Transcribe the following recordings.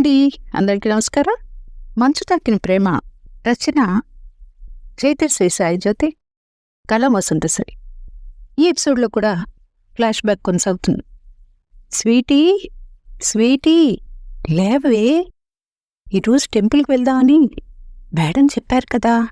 అండి అందరికీ నమస్కారం. మంచు తక్కిన ప్రేమ రచన చైతశ్రీ సాయి జ్యోతి కళ వసంత ఈ ఎపిసోడ్లో కూడా ఫ్లాష్ బ్యాక్ కొనసాగుతుంది. స్వీటీ స్వీటీ లేవే. ఈరోజు టెంపుల్కి వెళ్దామని మేడం చెప్పారు కదా.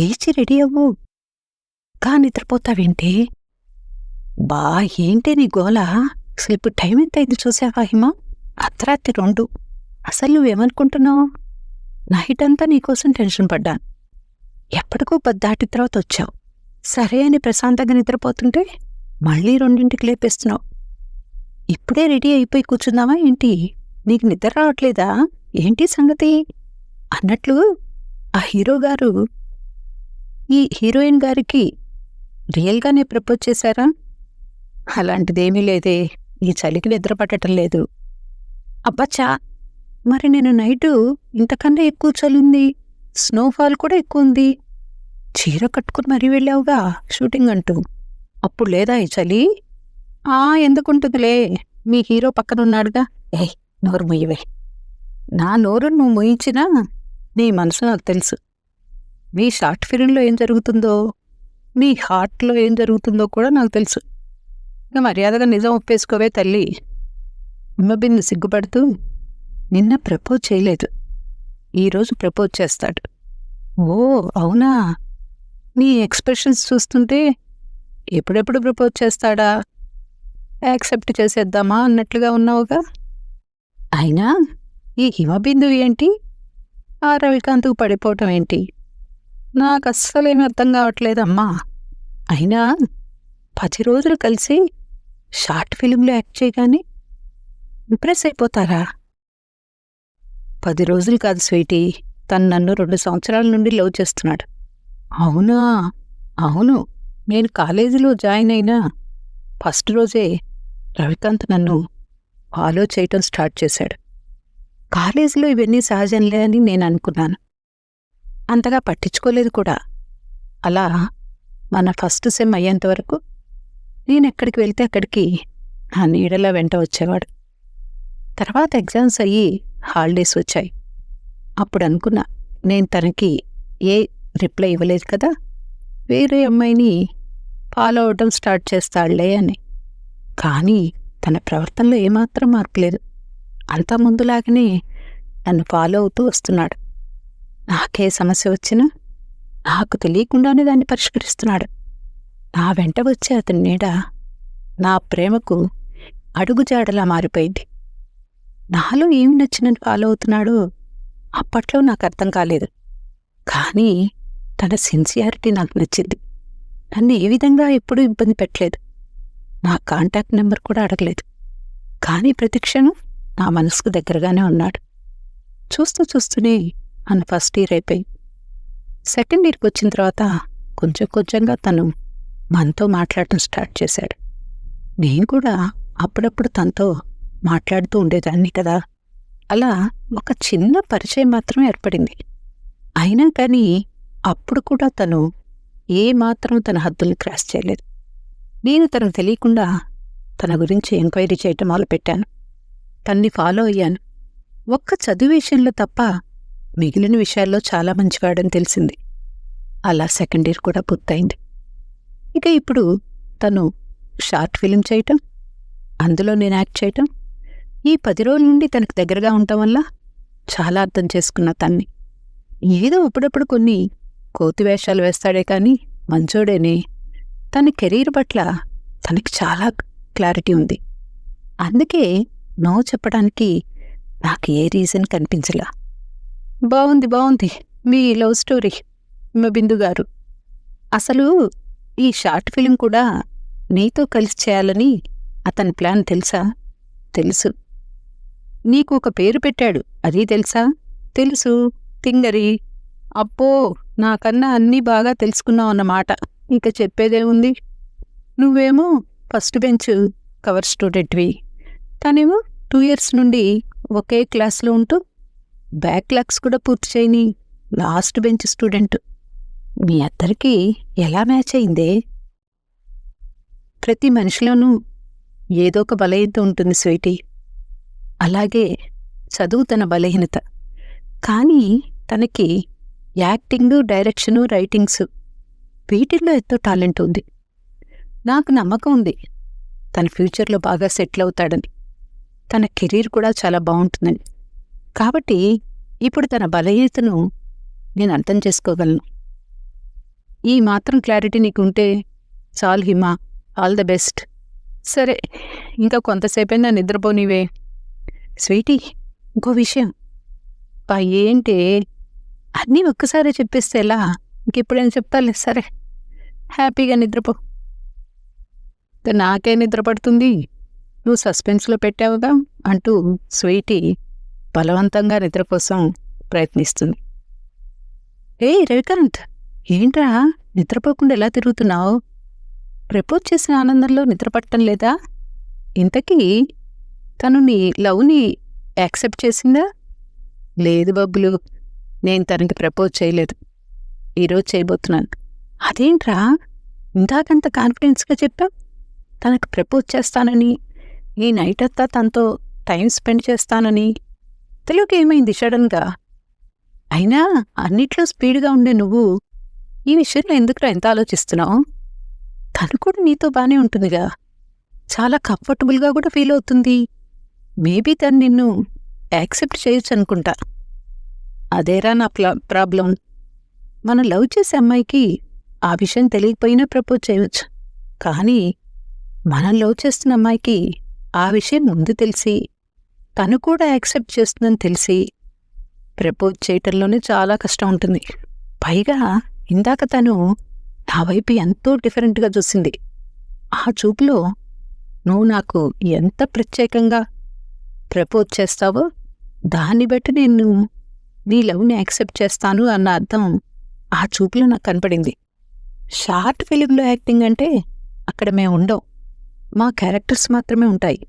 లేచి రెడీ అవ్వు. కా నిద్రపోతావేంటి? బా ఏంటి నీ గోల? అసలు ఇప్పుడు టైం ఎంత అయింది చూసావా హిమ? అర్ధరాత్రి రెండు. అసలు నువ్వేమనుకుంటున్నావు? నైట్ అంతా నీకోసం టెన్షన్ పడ్డాను. ఎప్పటికో పద్దాటి తర్వాత వచ్చావు. సరే అని ప్రశాంతంగా నిద్రపోతుంటే మళ్ళీ రెండింటికి లేపేస్తున్నావు. ఇప్పుడే రెడీ అయిపోయి కూర్చుందామా ఏంటి? నీకు నిద్ర రావట్లేదా? ఏంటి సంగతి? అన్నట్లు ఆ హీరో గారు ఈ హీరోయిన్ గారికి రియల్గానే ప్రపోజ్ చేశారా? అలాంటిదేమీ లేదే. ఈ చలికి నిద్ర పట్టడం లేదు. అబ్బచ్చా! మరి నేను నైటు ఇంతకన్నా ఎక్కువ చలుంది. స్నోఫాల్ కూడా ఎక్కువ ఉంది. చీర కట్టుకుని మరీ వెళ్ళావుగా షూటింగ్ అంటూ. అప్పుడు లేదా ఈ చలి? ఆ ఎందుకుంటుందిలే. మీ హీరో పక్కనున్నాడుగా. ఏయ్ నోరు ముయ్యవే నా నోరు నువ్వు ముయించినా నీ మనసు నాకు తెలుసు. మీ షార్ట్ ఫిలింలో ఏం జరుగుతుందో మీ హార్ట్లో ఏం జరుగుతుందో కూడా నాకు తెలుసు. ఇంకా మర్యాదగా నిజం ఒప్పేసుకోవే తల్లి. బిన్ను సిగ్గుపడుతూ నిన్న ప్రపోజ్ చేయలేదు. ఈరోజు ప్రపోజ్ చేస్తాడు. ఓ అవునా? నీ ఎక్స్ప్రెషన్స్ చూస్తుంటే ఎప్పుడెప్పుడు ప్రపోజ్ చేస్తాడా? యాక్సెప్ట్ చేసేద్దామా అన్నట్లుగా ఉన్నావుగా? అయినా ఈ హిమబిందువు ఏంటి? ఆ రవికాంత్కు పడిపోవటం ఏంటి? నాకు అస్సలేమీ అర్థం కావట్లేదమ్మా. అయినా పది రోజులు కలిసి షార్ట్ ఫిలింలో యాక్ట్ చేయగానే ఇంప్రెస్ అయిపోతారా? పది రోజులు కాదు స్వీటీ. తను నన్ను రెండు సంవత్సరాల నుండి లవ్ చేస్తున్నాడు. అవునా? అవును. నేను కాలేజీలో జాయిన్ అయినా ఫస్ట్ రోజే రవికాంత్ నన్ను ఫాలో చేయటం స్టార్ట్ చేశాడు. కాలేజీలో ఇవన్నీ సహజంలే అని నేను అనుకున్నాను. అంతగా పట్టించుకోలేదు కూడా. అలా మన ఫస్ట్ సెమ్ అయ్యేంత వరకు నేను ఎక్కడికి వెళ్తే అక్కడికి నా నీడలా వెంట వచ్చేవాడు. తర్వాత ఎగ్జామ్స్ అయ్యి హాలిడేస్ వచ్చాయి. అప్పుడు అనుకున్నా నేను తనకి ఏ రిప్లై ఇవ్వలేదు కదా వేరే అమ్మాయిని ఫాలో అవడం స్టార్ట్ చేస్తాడులే అని. కానీ తన ప్రవర్తనలో ఏమాత్రం మార్పు లేదు. అంతా ముందులాగానే నన్ను ఫాలో అవుతూ వస్తున్నాడు. నాకే సమస్య వచ్చినా నాకు తెలియకుండానే దాన్ని పరిష్కరిస్తున్నాడు. నా వెంట వచ్చే అతని నీడ నా ప్రేమకు అడుగుజాడలా మారిపోయింది. నాలో ఏం నచ్చినట్టు ఫాలో అవుతున్నాడో అప్పట్లో నాకు అర్థం కాలేదు. కానీ తన సిన్సియారిటీ నాకు నచ్చింది. నన్ను ఏ విధంగా ఎప్పుడూ ఇబ్బంది పెట్టలేదు. నా కాంటాక్ట్ నెంబర్ కూడా అడగలేదు. కానీ ప్రతిక్షణం నా మనసుకు దగ్గరగానే ఉన్నాడు. చూస్తూ చూస్తూనే అన్న ఫస్ట్ ఇయర్ అయిపోయి సెకండ్ ఇయర్కి వచ్చిన తర్వాత కొంచెం కొంచెంగా తను మనతో మాట్లాడటం స్టార్ట్ చేశాడు. నేను కూడా అప్పుడప్పుడు తనతో మాట్లాడుతూ ఉండేదాన్ని కదా. అలా ఒక చిన్న పరిచయం మాత్రం ఏర్పడింది. అయినా కానీ అప్పుడు కూడా తను ఏ మాత్రం తన హద్దుల్ని క్రాస్ చేయలేదు. నేను తనకు తెలియకుండా తన గురించి ఎంక్వైరీ చేయటం మొదలుపెట్టాను. తన్ని ఫాలో అయ్యాను. ఒక్క చదువు విషయంలో తప్ప మిగిలిన విషయాల్లో చాలా మంచివాడని తెలిసింది. అలా సెకండ్ ఇయర్ కూడా పూర్తయింది. ఇక ఇప్పుడు తను షార్ట్ ఫిలిం చేయటం అందులో నేను యాక్ట్ చేయటం ఈ పది రోజుల నుండి తనకు దగ్గరగా ఉండటం వల్ల చాలా అర్థం చేసుకున్న తన్ని. ఏదో అప్పుడప్పుడు కొన్ని కోతి వేషాలు వేస్తాడే కానీ మంచోడేనే. తన కెరీర్ పట్ల తనకి చాలా క్లారిటీ ఉంది. అందుకే నో చెప్పడానికి నాకు ఏ రీజన్ కనిపించలా. బాగుంది బాగుంది మీ లవ్ స్టోరీ మా బిందు గారు. అసలు ఈ షార్ట్ ఫిలిం కూడా నీతో కలిసి చేయాలని అతని ప్లాన్ తెలుసా? తెలుసు. నీకు ఒక పేరు పెట్టాడు. అదీ తెలుసా? తెలుసు. తింగరి. అప్పో నాకన్నా అన్నీ బాగా తెలుసుకున్నావు అన్నమాట. ఇక చెప్పేదేముంది నువ్వేమో ఫస్ట్ బెంచ్ కవర్ స్టూడెంట్వి. తనేమో టూ ఇయర్స్ నుండి ఒకే క్లాస్లో ఉంటూ బ్యాక్ లాక్స్ కూడా పూర్తి చేయని లాస్ట్ బెంచ్ స్టూడెంట్. మీ అద్దరికి ఎలా మ్యాచ్ అయిందే? ప్రతి మనిషిలోనూ ఏదో ఒక బలహీనత ఉంటుంది స్వీటీ. అలాగే చదువు తన బలహీనత. కానీ తనకి యాక్టింగ్ డైరెక్షను రైటింగ్స్ వీటిల్లో ఎంతో టాలెంట్ ఉంది. నాకు నమ్మకం ఉంది. తన ఫ్యూచర్లో బాగా సెటిల్ అవుతాడని. తన కెరీర్ కూడా చాలా బాగుంటుందని. కాబట్టి ఇప్పుడు తన బలహీనతను నేను అర్థం చేసుకోగలను. ఈ మాత్రం క్లారిటీ నీకుంటే చాలు హిమా. All the best. సరే ఇంకా కొంతసేపైనా నిద్రపోనివే. స్వీటీ ఇంకో విషయం. పా ఏంటి? అన్నీ ఒక్కసారి చెప్పేస్తే ఎలా? ఇంకెప్పుడైనా చెప్తాలే సరే. హ్యాపీగా నిద్రపో. నాకే నిద్ర పడుతుంది. నువ్వు సస్పెన్స్లో పెట్టావుగా అంటూ స్వీటీ బలవంతంగా నిద్ర కోసం ప్రయత్నిస్తుంది. ఏ రవికాంత్! ఏంట్రా? నిద్రపోకుండా ఎలా తిరుగుతున్నావు? ప్రపోజ్ చేసిన ఆనందంలో నిద్రపట్టం లేదా? ఇంతకీ తను నీ లవ్ని యాక్సెప్ట్ చేసిందా? లేదు బబ్బులు నేను తనకి ప్రపోజ్ చేయలేదు. ఈరోజు చేయబోతున్నాను. అదేంట్రా? ఇందాకంత కాన్ఫిడెన్స్గా చెప్పాం తనకు ప్రపోజ్ చేస్తానని ఈ నైట్ అంతా తనతో టైం స్పెండ్ చేస్తానని. తెలుగు ఏమైంది సడన్గా? అయినా అన్నిట్లో స్పీడ్గా ఉండే నువ్వు ఈ విషయంలో ఎందుకురా ఎంత ఆలోచిస్తున్నావు? తను కూడా నీతో బాగానే ఉంటుందిగా. చాలా కంఫర్టబుల్గా కూడా ఫీల్ అవుతుంది. మేబీ తను నిన్ను యాక్సెప్ట్ చేయొచ్చు అనుకుంటా. అదేరా నా ప్లా ప్రాబ్లం. మనం లవ్ చేసే అమ్మాయికి ఆ విషయం తెలియకపోయినా ప్రపోజ్ చేయవచ్చు కానీ మనం లవ్ చేస్తున్న అమ్మాయికి ఆ విషయం ముందు తెలిసి తను కూడా యాక్సెప్ట్ చేస్తుందని తెలిసి ప్రపోజ్ చేయటంలోనే చాలా కష్టం ఉంటుంది. పైగా ఇందాక తను నా వైపు ఎంతో డిఫరెంట్గా చూసింది. ఆ చూపులో నువ్వు నాకు ఎంత ప్రత్యేకంగా ప్రపోజ్ చేస్తావో? దాన్ని బట్టి నేను నీ లవ్ని యాక్సెప్ట్ చేస్తాను అన్న అర్థం ఆ చూపులో నాకు కనపడింది. షార్ట్ ఫిలింలో యాక్టింగ్ అంటే అక్కడ మేము ఉండం. మా క్యారెక్టర్స్ మాత్రమే ఉంటాయి.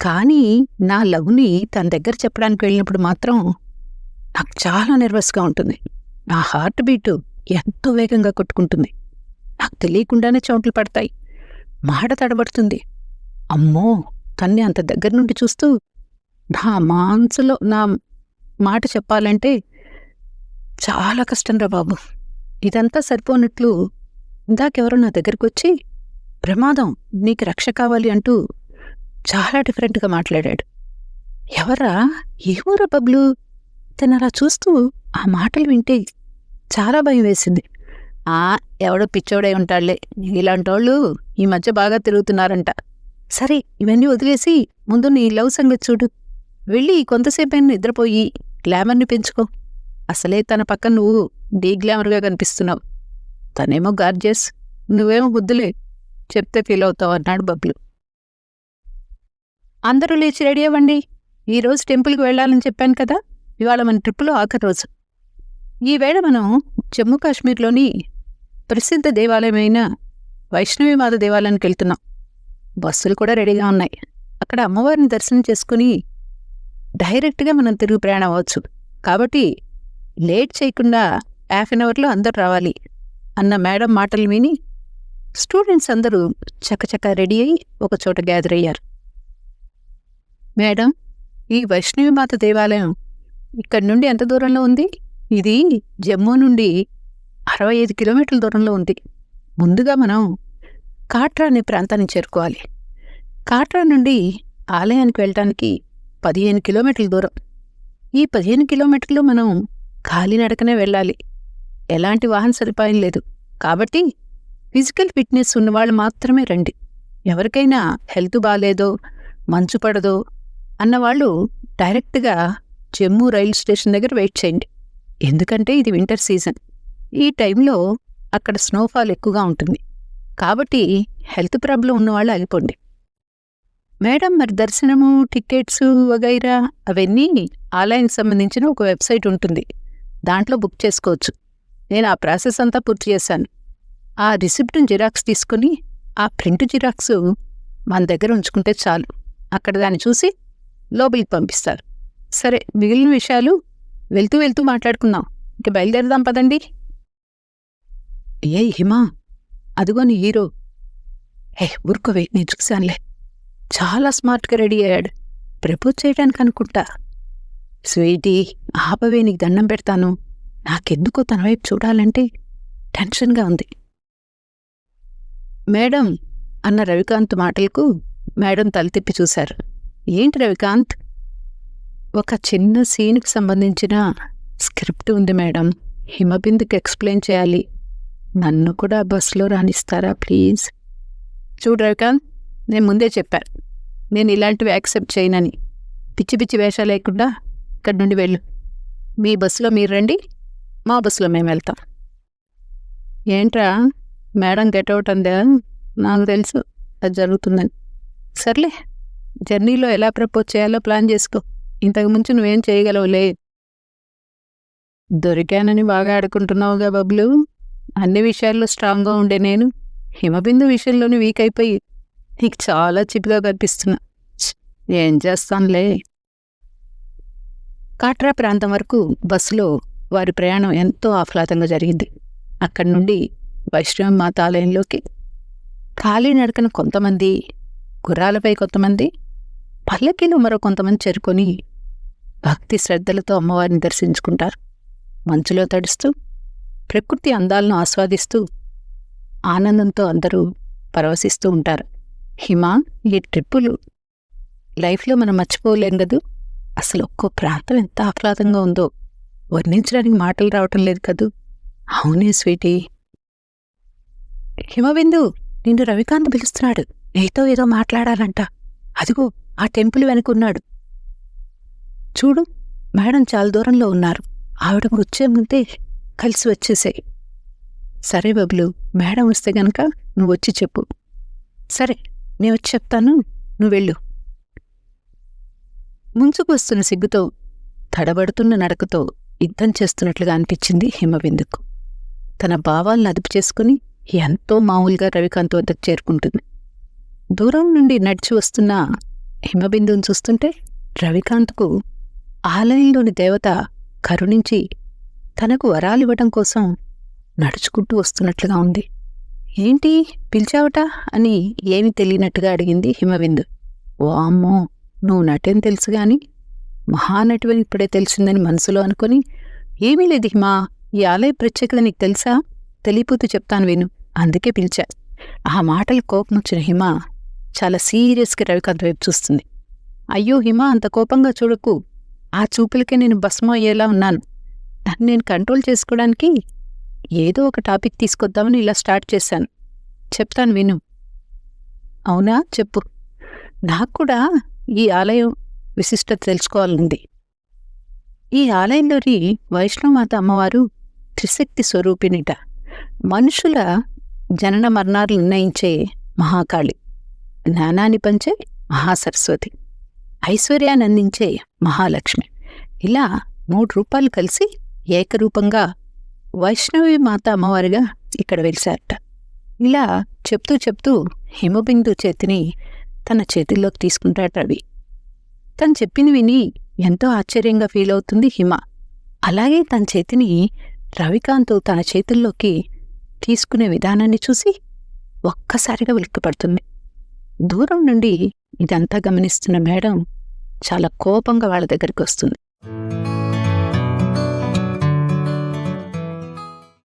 కానీ నా లవ్ని తన దగ్గర చెప్పడానికి వెళ్ళినప్పుడు మాత్రం నాకు చాలా నెర్వస్గా ఉంటుంది. నా హార్ట్ బీటు ఎంతో వేగంగా కొట్టుకుంటుంది. నాకు తెలియకుండానే చోట్లు పడతాయి. మాట తడబడుతుంది. అమ్మో! తన్ని అంత దగ్గర నుండి చూస్తూ నా మాన్సులో నా మాట చెప్పాలంటే చాలా కష్టంరా బాబు. ఇదంతా సరిపోనట్లు ఇందాకెవరో నా దగ్గరికి వచ్చి ప్రమాదం నీకు రక్ష కావాలి అంటూ చాలా డిఫరెంట్గా మాట్లాడాడు. ఎవరా ఏమోరా బబ్లు? తను అలా చూస్తూ ఆ మాటలు వింటే చాలా భయం వేసింది. ఆ ఎవడో పిచ్చోడై ఉంటాడులే. ఇలాంటోళ్ళు ఈ మధ్య బాగా తిరుగుతున్నారంట. సరే ఇవన్నీ వదిలేసి ముందు నీ లవ్ సంగతి చూడు. వెళ్ళి కొంతసేపైనా నిద్రపోయి గ్లామర్ని పెంచుకో. అసలే తన పక్కన నువ్వు డీ గ్లామర్గా కనిపిస్తున్నావు. తనేమో గార్జియస్ నువ్వేమో బుద్ధులే చెప్తే ఫీల్ అవుతావు అన్నాడు బబ్లు. అందరూ లేచి రెడీ అవ్వండి. ఈరోజు టెంపుల్కి వెళ్ళాలని చెప్పాను కదా ఇవాళ మన ట్రిప్పులో ఆఖరి రోజు. ఈవేళ మనం జమ్మూ కాశ్మీర్లోని ప్రసిద్ధ దేవాలయమైన వైష్ణవిమాత దేవాలయానికి వెళ్తున్నాం. బస్సులు కూడా రెడీగా ఉన్నాయి. అక్కడ అమ్మవారిని దర్శనం చేసుకుని డైరెక్ట్గా మనం తిరుగు ప్రయాణం అవ్వచ్చు. కాబట్టి లేట్ చేయకుండా హాఫ్ అన్ అవర్లో అందరు రావాలి అన్న మేడం మాటలు విని స్టూడెంట్స్ అందరూ చకచక రెడీ అయి ఒకచోట గ్యాదర్ అయ్యారు. మేడం ఈ వైష్ణవి మాత దేవాలయం ఇక్కడి నుండి ఎంత దూరంలో ఉంది? ఇది జమ్మూ నుండి అరవై ఐదు కిలోమీటర్ల దూరంలో ఉంది. ముందుగా మనం కాట్రా అనే ప్రాంతాన్ని చేరుకోవాలి. కాట్రా నుండి ఆలయానికి వెళ్ళటానికి పదిహేను కిలోమీటర్ల దూరం. ఈ పదిహేను కిలోమీటర్లు మనం కాలినడకనే వెళ్ళాలి. ఎలాంటి వాహన సదుపాయం లేదు. కాబట్టి ఫిజికల్ ఫిట్నెస్ ఉన్నవాళ్ళు మాత్రమే రండి. ఎవరికైనా హెల్త్ బాగాలేదో మంచు పడదో అన్నవాళ్ళు డైరెక్ట్గా జమ్మూ రైలు స్టేషన్ దగ్గర వెయిట్ చేయండి. ఎందుకంటే ఇది వింటర్ సీజన్. ఈ టైంలో అక్కడ స్నోఫాల్ ఎక్కువగా ఉంటుంది. కాబట్టి హెల్త్ ప్రాబ్లం ఉన్నవాళ్ళు ఆగిపోండి. మేడం మరి దర్శనము టికెట్స్ వగైరా అవన్నీ ఆలయానికి సంబంధించిన ఒక వెబ్సైట్ ఉంటుంది. దాంట్లో బుక్ చేసుకోవచ్చు. నేను ఆ ప్రాసెస్ అంతా పూర్తి చేశాను. ఆ రిసిప్ట్ని జిరాక్స్ తీసుకుని ఆ ప్రింట్ జిరాక్స్ మన దగ్గర ఉంచుకుంటే చాలు. అక్కడ దాన్ని చూసి లోపలికి పంపిస్తారు. సరే మిగిలిన విషయాలు వెళ్తూ వెళ్తూ మాట్లాడుకుందాం. ఇక బయలుదేరదాం పదండి. ఏ హిమా అదిగోని హీరో. హే ఊరుకోవే నేను చూశానులే. చాలా స్మార్ట్గా రెడీ అయ్యాడు. ప్రపోజ్ చేయడానికి అనుకుంటా స్వీటీ ఆపవే నీకు దండం పెడతాను. నాకెందుకో తన వైపు చూడాలంటే టెన్షన్గా ఉంది. మేడం అన్న రవికాంత్ మాటలకు మేడం తల తిప్పి చూశారు. ఏంటి రవికాంత్? ఒక చిన్న సీన్కి సంబంధించిన స్క్రిప్ట్ ఉంది మేడం. హిమబిందుకి ఎక్స్ప్లెయిన్ చేయాలి. నన్ను కూడా బస్సులో రాణిస్తారా ప్లీజ్? చూడు రవికాంత్ నేను ముందే చెప్పాను. నేను ఇలాంటివి యాక్సెప్ట్ చేయనని. పిచ్చి పిచ్చి వేషాలు లేకుండా ఇక్కడి నుండి వెళ్ళు. మీ బస్సులో మీరు రండి. మా బస్సులో మేము వెళ్తాం. ఏంట్రా? మేడం గెట్అవుట్ అందా. నాకు తెలుసు అది జరుగుతుందని. సర్లే జర్నీలో ఎలా ప్రపోజ్ చేయాలో ప్లాన్ చేసుకో. ఇంతకు ముందు నువ్వేం చేయగలవులే. దొరికానని బాగా ఆడుకుంటున్నావుగా బబ్లు. అన్ని విషయాల్లో స్ట్రాంగ్గా ఉండే నేను. హిమబిందు విషయంలోనే వీక్ అయిపోయి నీకు చాలా చిప్గా కనిపిస్తున్నా. ఏం చేస్తానులే. కాట్రా ప్రాంతం వరకు బస్సులో వారి ప్రయాణం ఎంతో ఆహ్లాదంగా జరిగింది. అక్కడి నుండి వైష్ణవ మాతాలయంలోకి. ఖాళీ నడకన కొంతమంది గుర్రాలపై కొంతమంది పల్లకీలో మరో కొంతమంది చేరుకొని భక్తి శ్రద్ధలతో అమ్మవారిని దర్శించుకుంటారు. మంచులో తడుస్తూ ప్రకృతి అందాలను ఆస్వాదిస్తూ ఆనందంతో అందరూ పరవశిస్తూ ఉంటారు. హిమ ఈ ట్రిప్పులు లైఫ్లో మనం మర్చిపోలేం కదూ? అసలు ఒక్కో ప్రాంతం ఎంత ఆహ్లాదంగా ఉందో. వర్ణించడానికి మాటలు రావటం లేదు కదూ? అవునే స్వీటీ. హిమబిందు నిన్ను రవికాంత్ పిలుస్తున్నాడు. నీతో ఏదో మాట్లాడాలంట. అదిగో ఆ టెంపుల్ వెనుకున్నాడు చూడు మేడం చాలా దూరంలో ఉన్నారు. ఆవిడ వచ్చే ముందే కలిసి వచ్చేసాయి. సరే బబులు మేడం వస్తే గనక నువ్వు వచ్చి చెప్పు. సరే. నేను వచ్చి చెప్తాను నువ్వు వెళ్ళు. ముంచుకు వస్తున్న సిగ్గుతో తడబడుతున్న నడకతో యుద్ధం చేస్తున్నట్లుగా అనిపించింది హిమబిందుకు. తన భావాలను అదుపు చేసుకుని ఎంతో మామూలుగా రవికాంత్ వద్దకు చేరుకుంటుంది. దూరం నుండి నడిచి వస్తున్న హిమబిందువుని చూస్తుంటే రవికాంత్కు ఆలయంలోని దేవత కరుణించి తనకు వరాలివ్వటం కోసం నడుచుకుంటూ వస్తున్నట్లుగా ఉంది. ఏంటి పిలిచావట? అని ఏమీ తెలియనట్టుగా అడిగింది హిమవిందు. ఓ అమ్మో నువ్వు నటేం తెలుసు గాని మహానటివని ఇప్పుడే తెలిసిందని మనసులో అనుకుని ఏమీ లేదు హిమా ఈ ఆలయ ప్రత్యేకత నీకు తెలుసా? తెలియపోతూ చెప్తాను విను. అందుకే పిలిచా. ఆ మాటలు కోపం వచ్చిన హిమ చాలా సీరియస్గా రవికాంత్ వైపు చూస్తుంది. అయ్యో హిమ అంత కోపంగా చూడకు. ఆ చూపులకే నేను భస్మం అయ్యేలా ఉన్నాను. నన్ను నేను కంట్రోల్ చేసుకోవడానికి ఏదో ఒక టాపిక్ తీసుకొద్దామని ఇలా స్టార్ట్ చేశాను. చెప్తాను విను. అవునా? చెప్పు. నాకు కూడా ఈ ఆలయం విశిష్టత తెలుసుకోవాలనుంది ఈ ఆలయంలోని వైష్ణవమాత అమ్మవారు త్రిశక్తి స్వరూపిణిట. మనుషుల జనన మరణాలు నిర్ణయించే మహాకాళి. జ్ఞానాన్ని పంచే మహాసరస్వతి. ఐశ్వర్యాన్ని అందించే మహాలక్ష్మి. ఇలా మూడు రూపాలు కలిసి ఏకరూపంగా వైష్ణవి మాత అమ్మవారిగా ఇక్కడ వెలిశారట. ఇలా చెప్తూ చెప్తూ హిమబిందు చేతిని తన చేతిల్లోకి తీసుకుంటాడు రవి. తను చెప్పింది విని ఎంతో ఆశ్చర్యంగా ఫీల్ అవుతుంది హిమ. అలాగే తన చేతిని రవికాంత్ తన చేతుల్లోకి తీసుకునే విధానాన్ని చూసి ఒక్కసారిగా ఉలిక్కిపడుతుంది దూరం నుండి ఇదంతా గమనిస్తున్న మేడం చాలా కోపంగా వాళ్ళ దగ్గరికి వస్తుంది.